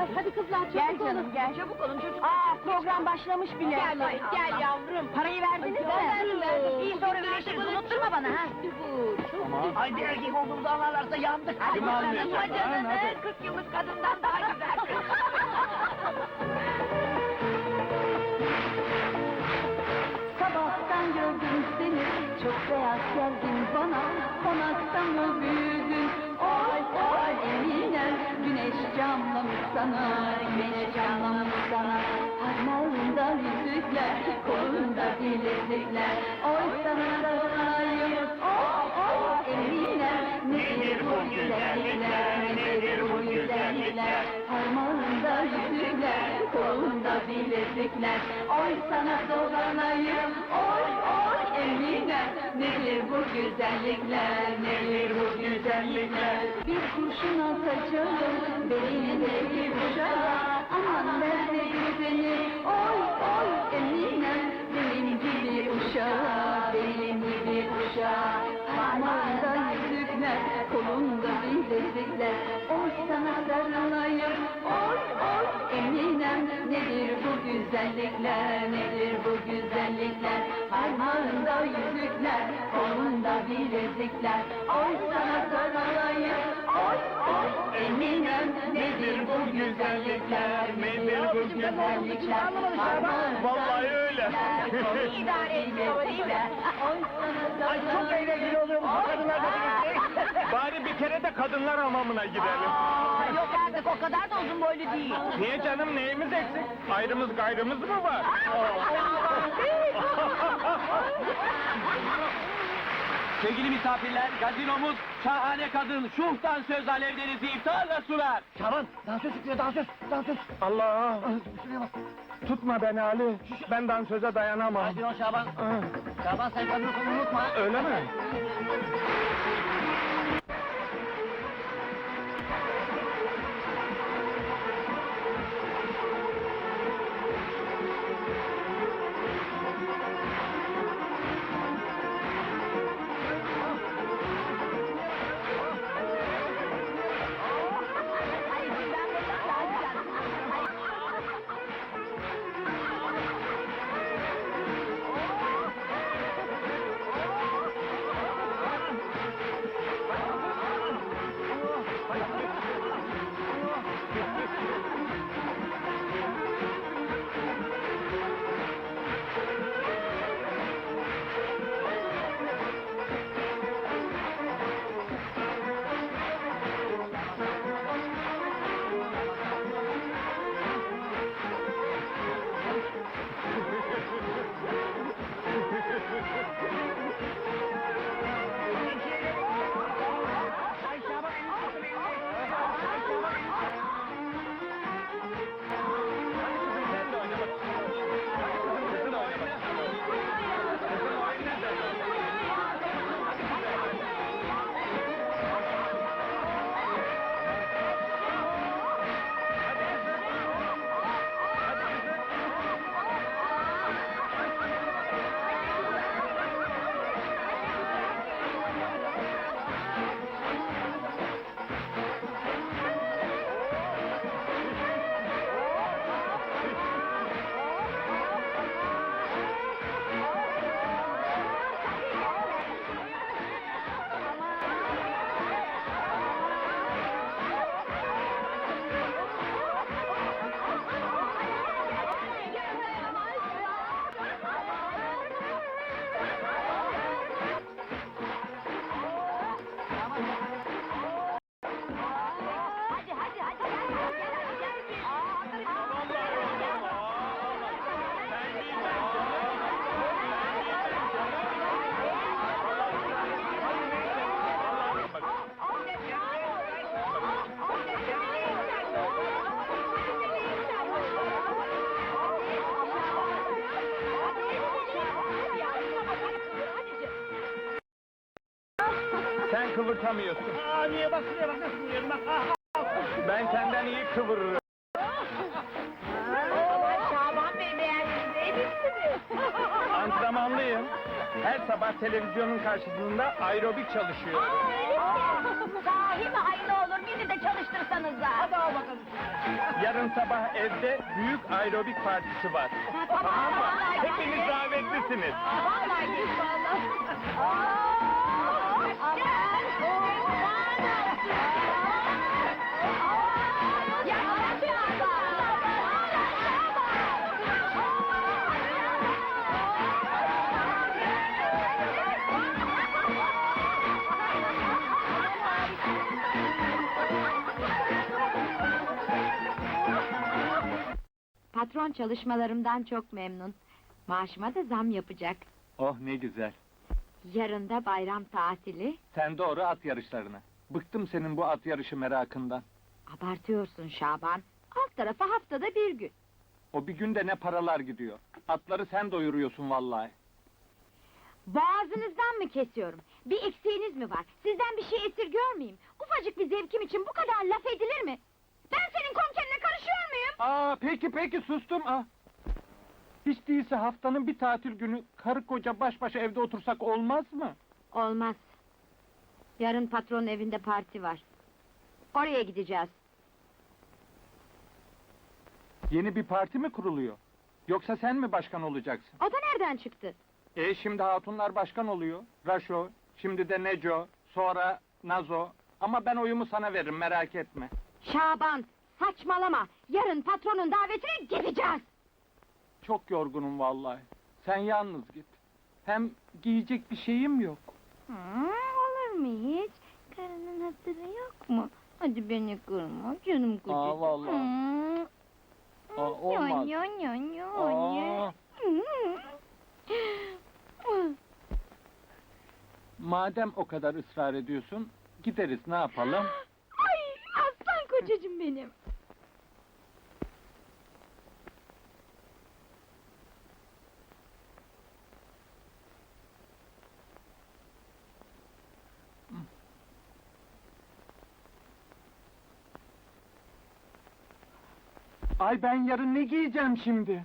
hadi. Hadi kızlar çabuk Gel olun. canım gel. Çabuk olun çocuk. Aa program başlamış bile. Gel, gel, gel yavrum. Parayı verdiniz mi? Verdim, verdim. İyi sonra ödeşiriz. Unutturma bana ha. Ay bir erkek olduğumuzu anlarlarsa yandık. Hadi. Hadi, hadi. 40 yıllık kadından daha güzel. Sabahtan gördüm seni Çok beyaz geldin bana Konakta mı büyüdün Eminem Güneş camlamış sana Güneş camlamış sana. Parmağında yüzükler Kolunda bilezikler. Oy sana sarılayım Oy oy Eminem Nedir bu güzellikler Nedir bu güzellikler? Parmağında yüzükler Kolunda bilezikler. Oy sana dolanayım Nedir bu güzellikler Nedir bu güzellikler? Bir kurşun atacağım Belindeki uşağa Aman nerededir seni Oy oy Eminem Benim gibi uşağa Benim gibi uşağa. Parmağında yüzükler Kolunda bilezikler Oy sana sarılayım oy Eminem Nedir bu güzellikler Nedir bu güzellikler? Parmağında yüzükler Kolunda bilezikler Oy sana sarılayım Oy oy. Eminem Nedir bu güzellikler Nedir bu güzellikler? Parmağında Vallahi. İyi idare ediyor değil mi? Ay çok eğlenceli oluyor bu kadınlar da birlikte. Bari bir kere de kadınlar hamamına gidelim. Aa, yok artık o kadar da uzun boylu değil. Niye canım neyimiz eksik? Ayrımız gayrımız mı var? Sevgili misafirler, gazinomuz şahane kadın Şuh'tan söz alevlerinizi iftarla sunar. Şaban dansöz çıkıyor dansöz dansöz. Allah! Şuraya bak. Tutma beni Ali. Ben dansöze dayanamam. Hadi o Şaban. Ah, Şaban sen kadını unutma. Öyle mi? Sen kıvırtamıyorsun. Aa niye bak şuraya bak nasıl yiyorum bak. Ben senden iyi kıvırırım. Aman Şaban Bey beğendiniz değil mi? Antrenmanlıyım. Her sabah televizyonun karşısında aerobik çalışıyor. Sahi mi hayırlı olur bizi de çalıştırsanız da. Hadi al bakalım. Yarın sabah evde büyük aerobik partisi var. Tamam, tamam, Hepiniz davetlisiniz. Vallahi git vallahi. Aa. Patron çalışmalarımdan çok memnun. Maaşıma da zam yapacak. Oh ne güzel. Yarın da bayram tatili. Sen doğru at yarışlarına. Bıktım senin bu at yarışı merakından. Abartıyorsun Şaban. Alt tarafa haftada bir gün. O bir günde ne paralar gidiyor. Atları sen doyuruyorsun vallahi. Boğazınızdan mı kesiyorum? Bir eksiğiniz mi var? Sizden bir şey esirgör müyüm? Ufacık bir zevkim için bu kadar laf edilir mi? Ben senin konkerine karışıyor muyum? Aa peki peki sustum ah. Hiç değilse haftanın bir tatil günü karı koca baş başa evde otursak olmaz mı? Olmaz. Yarın patronun evinde parti var. Oraya gideceğiz. Yeni bir parti mi kuruluyor? Yoksa sen mi başkan olacaksın? O da nereden çıktı? E şimdi hatunlar başkan oluyor. Raşo, şimdi de Neco, sonra Nazo. Ama ben oyumu sana veririm merak etme. Şaban, saçmalama. Yarın patronun davetine gideceğiz. Çok yorgunum vallahi. Sen yalnız git. Hem giyecek bir şeyim yok. Hı, olur mu hiç? Karının hatırı yok mu? Hadi beni kırma canım kocacığım. Aa, vallahi. Hı. Aa, olmaz. Ya, ya, ya, Aa. ya. Hı. Hı. Madem o kadar ısrar ediyorsun, gideriz ne yapalım? Ay aslan kocacığım benim. Ay ben yarın ne giyeceğim şimdi?